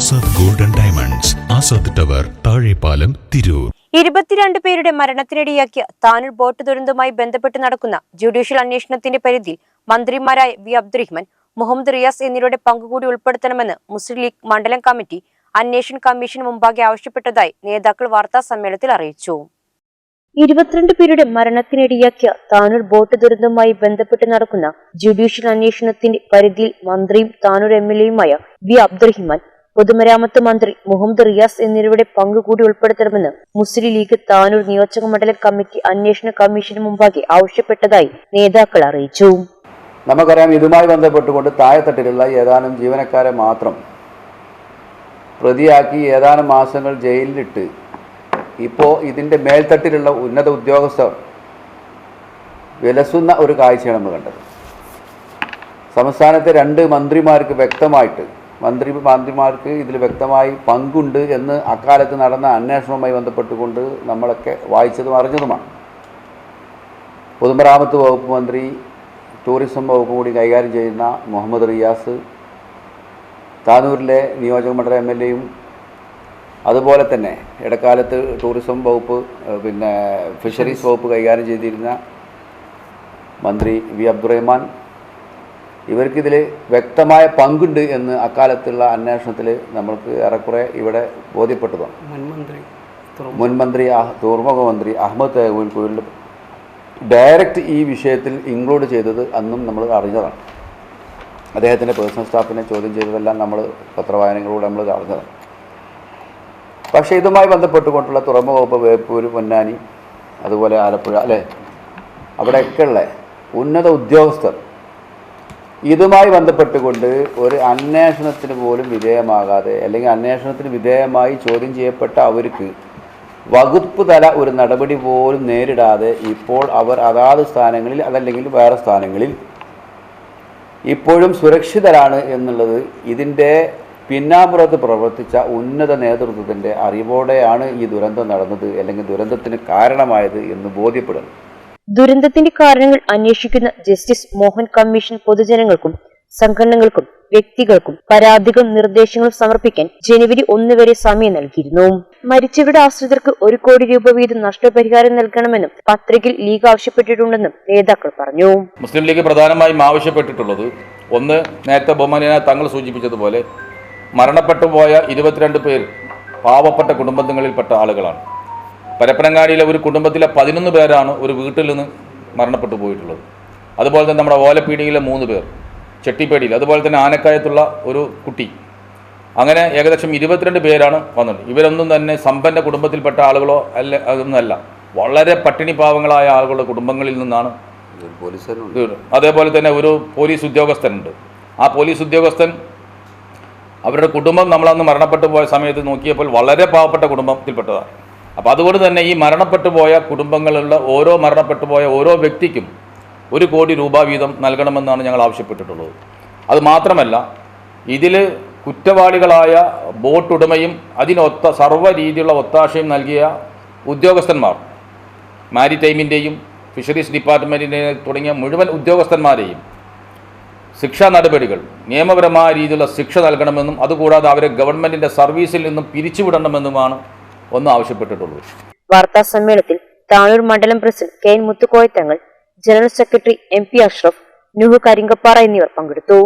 Azad golden diamonds Azad tower Thazhepalam Tirur ഇരുപത്തിരണ്ട് പേരുടെ മരണത്തിനിടയാക്കിയ Tanur boat ദുരന്തവുമായി ബന്ധപ്പെട്ട് നടക്കുന്ന ജുഡീഷ്യൽ അന്വേഷണത്തിന്റെ പരിധിയിൽ മന്ത്രിമാരായ വി. അബ്ദുറഹ്മാൻ മുഹമ്മദ് റിയാസ് എന്നിവരുടെ പങ്കുകൂടി ഉൾപ്പെടുത്തണമെന്ന് മുസ്ലിം ലീഗ് മണ്ഡലം കമ്മിറ്റി അന്വേഷണ കമ്മീഷൻ മുമ്പാകെ ആവശ്യപ്പെട്ടതായി നേതാക്കൾ വാർത്താ സമ്മേളനത്തിൽ അറിയിച്ചു. ഇരുപത്തിരണ്ട് പേരുടെ മരണത്തിനിടയാക്കിയ താനൂർ ബോട്ട് ദുരന്തവുമായി ബന്ധപ്പെട്ട് നടക്കുന്ന ജുഡീഷ്യൽ അന്വേഷണത്തിന്റെ പരിധിയിൽ മന്ത്രിയും താനൂർ എം എൽ എയുമായ വി. അബ്ദുറഹിമാൻ പൊതുമരാമത്ത് മന്ത്രി മുഹമ്മദ് റിയാസ് എന്നിവരുടെ പങ്ക് കൂടി ഉൾപ്പെടുത്തണമെന്ന് മുസ്ലിം ലീഗ് താനൂർ നിയോജക മണ്ഡല കമ്മിറ്റി അന്വേഷണ കമ്മീഷന് മുമ്പാകെ ആവശ്യപ്പെട്ടതായി നേതാക്കൾ അറിയിച്ചു. നമുക്കറിയാം ഇതുമായി ബന്ധപ്പെട്ടുകൊണ്ട് താഴെത്തട്ടിലുള്ള ഏതാനും ജീവനക്കാരെ മാത്രം പ്രതിയാക്കി ഏതാനും മാസങ്ങൾ ജയിലിലിട്ട് ഇപ്പോൾ ഇതിന്റെ മേൽത്തട്ടിലുള്ള ഉന്നത ഉദ്യോഗസ്ഥർ വിലസുന്ന ഒരു കാഴ്ചയാണ് നമ്മൾ കണ്ടത്. സംസ്ഥാനത്തെ രണ്ട് മന്ത്രിമാർക്ക് വ്യക്തമായിട്ട് മന്ത്രി മന്ത്രിമാർക്ക് ഇതിൽ വ്യക്തമായി പങ്കുണ്ട് എന്ന് അക്കാലത്ത് നടന്ന അന്വേഷണവുമായി ബന്ധപ്പെട്ടുകൊണ്ട് നമ്മളൊക്കെ വായിച്ചതും അറിഞ്ഞതുമാണ്. പൊതുമരാമത്ത് വകുപ്പ് മന്ത്രി ടൂറിസം വകുപ്പ് കൂടി കൈകാര്യം ചെയ്യുന്ന മുഹമ്മദ് റിയാസ് താനൂരിലെ നിയോജക മണ്ഡല എം എൽ എയും അതുപോലെ തന്നെ ഇടക്കാലത്ത് ടൂറിസം വകുപ്പ് പിന്നെ ഫിഷറീസ് വകുപ്പ് കൈകാര്യം ചെയ്തിരുന്ന മന്ത്രി വി അബ്ദുറഹ്മാൻ ഇവർക്കിതിൽ വ്യക്തമായ പങ്കുണ്ട് എന്ന് അക്കാലത്തുള്ള അന്വേഷണത്തിൽ നമ്മൾക്ക് ഏറെക്കുറെ ഇവിടെ ബോധ്യപ്പെട്ടതാണ്. മുൻമന്ത്രി മുൻമന്ത്രി തുറമുഖ മന്ത്രി അഹമ്മദ് തേവൂൽ കുഴിൽ ഡയറക്റ്റ് ഈ വിഷയത്തിൽ ഇൻക്ലൂഡ് ചെയ്തത് അന്നും നമ്മൾ അറിഞ്ഞതാണ്. അദ്ദേഹത്തിന്റെ പേഴ്സണൽ സ്റ്റാഫിനെ ചോദ്യം ചെയ്തതെല്ലാം നമ്മൾ പത്രവായനകളിലൂടെ നമ്മൾ അറിഞ്ഞതാണ്. പക്ഷേ ഇതുമായി ബന്ധപ്പെട്ടുകൊണ്ടുള്ള തുറമുഖ വകുപ്പ് വേപ്പൂർ പൊന്നാനി അതുപോലെ ആലപ്പുഴ അല്ലേ? അവിടെയൊക്കെയുള്ള ഉന്നത ഉദ്യോഗസ്ഥർ ഇതുമായി ബന്ധപ്പെട്ടുകൊണ്ട് ഒരു അന്വേഷണത്തിന് പോലും വിധേയമാകാതെ അല്ലെങ്കിൽ അന്വേഷണത്തിന് വിധേയമായി ചോദ്യം ചെയ്യപ്പെട്ട അവർക്ക് വകുപ്പ് തല ഒരു നടപടി പോലും നേരിടാതെ ഇപ്പോൾ അവർ അതാത് സ്ഥാനങ്ങളിൽ അതല്ലെങ്കിൽ വേറെ സ്ഥാനങ്ങളിൽ ഇപ്പോഴും സുരക്ഷിതരാണ് എന്നുള്ളത് ഇതിന്റെ പിന്നാമ്പുറത്ത് പ്രവർത്തിച്ച ഉന്നത നേതൃത്വത്തിന്റെ അറിവോടെയാണ് ഈ ദുരന്തം നടന്നത് അല്ലെങ്കിൽ ദുരന്തത്തിന് കാരണമായത് എന്ന് ബോധ്യപ്പെടുന്നു. ദുരന്തത്തിന്റെ കാരണങ്ങൾ അന്വേഷിക്കുന്ന ജസ്റ്റിസ് മോഹൻ കമ്മീഷൻ പൊതുജനങ്ങൾക്കും സംഘടനകൾക്കും വ്യക്തികൾക്കും പരാതികളും നിർദ്ദേശങ്ങളും സമർപ്പിക്കാൻ ജനുവരി ഒന്ന് വരെ സമയം നൽകിയിരുന്നു. മരിച്ചവരുടെ ആശ്രിതർക്ക് ഒരു കോടി രൂപ വീതം നഷ്ടപരിഹാരം നൽകണമെന്നും പത്രികയിൽ ലീഗ് ആവശ്യപ്പെട്ടിട്ടുണ്ടെന്നും നേതാക്കൾ പറഞ്ഞു. മുസ്ലിം ലീഗ് പ്രധാനമായും ആവശ്യപ്പെട്ടിട്ടുള്ളത് ഒന്ന് നേരത്തെ ബഹുമാനിയെ തങ്ങൾ സൂചിപ്പിച്ചതുപോലെ മരണപ്പെട്ടു പോയ ഇരുപത്തിരണ്ട് പേർ പാവപ്പെട്ട കുടുംബങ്ങളിൽപ്പെട്ട ആളുകളാണ്. പരപ്പനങ്ങാടിയിലെ ഒരു കുടുംബത്തിലെ പതിനൊന്ന് പേരാണ് ഒരു വീട്ടിൽ നിന്ന് മരണപ്പെട്ടു പോയിട്ടുള്ളത്. അതുപോലെ തന്നെ നമ്മുടെ ഓലപ്പീടിയിലെ മൂന്ന് പേർ ചെട്ടിപ്പേടിയിൽ അതുപോലെ തന്നെ ആനക്കായത്തുള്ള ഒരു കുട്ടി. അങ്ങനെ ഏകദേശം ഇരുപത്തിരണ്ട് പേരാണ് വന്നത്. ഇവരൊന്നും തന്നെ സമ്പന്ന കുടുംബത്തിൽപ്പെട്ട ആളുകളോ അല്ല അതൊന്നുമല്ല. വളരെ പട്ടിണി പാവങ്ങളായ ആളുകളുടെ കുടുംബങ്ങളിൽ നിന്നാണ് അതേപോലെ തന്നെ ഒരു പോലീസ് ഉദ്യോഗസ്ഥനുണ്ട്. ആ പോലീസ് ഉദ്യോഗസ്ഥൻ അവരുടെ കുടുംബം നമ്മളന്ന് മരണപ്പെട്ടു പോയ സമയത്ത് നോക്കിയപ്പോൾ വളരെ പാവപ്പെട്ട കുടുംബത്തിൽപ്പെട്ടതാണ്. അപ്പോൾ അതുകൊണ്ട് തന്നെ ഈ മരണപ്പെട്ടു പോയ കുടുംബങ്ങളിലുള്ള ഓരോ മരണപ്പെട്ടു പോയ ഓരോ വ്യക്തിക്കും ഒരു കോടി രൂപ വീതം നൽകണമെന്നാണ് ഞങ്ങൾ ആവശ്യപ്പെട്ടിട്ടുള്ളത്. അത് മാത്രമല്ല ഇതിൽ കുറ്റവാളികളായ ബോട്ടുടമയും അതിനൊത്ത സർവ രീതിയിലുള്ള ഒത്താശയും നൽകിയ ഉദ്യോഗസ്ഥന്മാർ മാരിടൈമിന്റെയും ഫിഷറീസ് ഡിപ്പാർട്ട്മെന്റിന്റെയും തുടങ്ങിയ മുഴുവൻ ഉദ്യോഗസ്ഥന്മാരെയും ശിക്ഷാ നടപടികൾ നിയമപരമായ രീതിയിലുള്ള ശിക്ഷ നൽകണമെന്നും അതുകൂടാതെ അവരെ ഗവൺമെന്റിന്റെ സർവീസിൽ നിന്നും പിരിച്ചുവിടണമെന്നുമാണ് ഒന്ന് ആവശ്യപ്പെട്ടിട്ടുള്ളൂ. വാർത്താ സമ്മേളനത്തിൽ താനൂർ മണ്ഡലം president K N Muthukoyathangal general secretary M P Ashraf Nuhu Karinkappara എന്നിവർ പങ്കെടുത്തു.